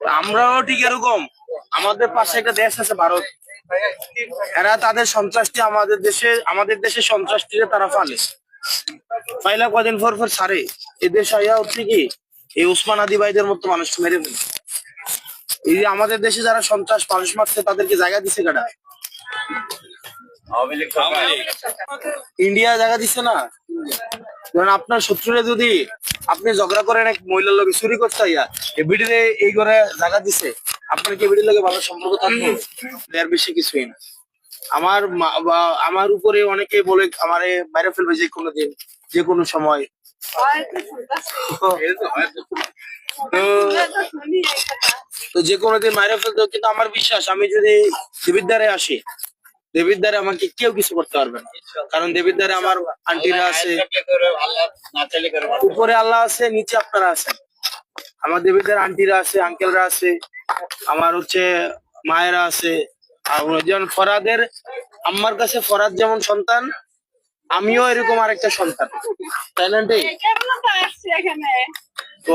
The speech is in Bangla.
আমরাও ঠিক এরকম। আমাদের পাশে একটা দেশ আছে ভারত। এরা তাদের সন্ত্রাসটি আমাদের দেশে আমাদের দেশে সন্ত্রাসটিরে তারা ফালে। ফাইলা কদিন পর পর ছাড়ে। এদের সাইয়া হচ্ছে কি এই উসমান আদি ভাইদের মতো মানুষ মেরে ফেলে। এই যে আমাদের দেশে যারা সন্ত্রাস মানুষ মারছে তাদেরকে জায়গা দিছে কাটা ইন্ডিয়া জায়গা দিচ্ছে না? ধরেন আপনার শত্রুরে যদি আপনি ঝগড়া করেন এক মহিলার লোকে চুরি করতে ইয়া এই বিডিরে এই ঘরে জায়গা দিছে আপনার কি বিডির লোকে ভালো সম্পর্ক থাকবে? এর বেশি কিছুই না। আমার আমার উপরে অনেকে বলে আমারে বাইরে ফেলবে যে কোনো দিন যে কোনো সময়। তো যে কোনো দিন মাইরে ফেলতে কিন্তু আমার বিশ্বাস আমি যদি দেবীর দ্বারে আসি দেবীর দ্বারে আমাকে কেউ কিছু করতে পারবে না। কারণ দেবীর দ্বারে আমার আন্টিরা আছে। উপরে আল্লাহ আছে নিচে আপনারা আছেন। আমার দেবীর দ্বারে আন্টিরা আছে আঙ্কেলরা আছে আমার হচ্ছে মায়েরা আছে। আর যেমন ফরাদের আম্মার কাছে ফরাদ যেমন সন্তান আমিও এরকম আরেকটা সন্তান। তাই না? তো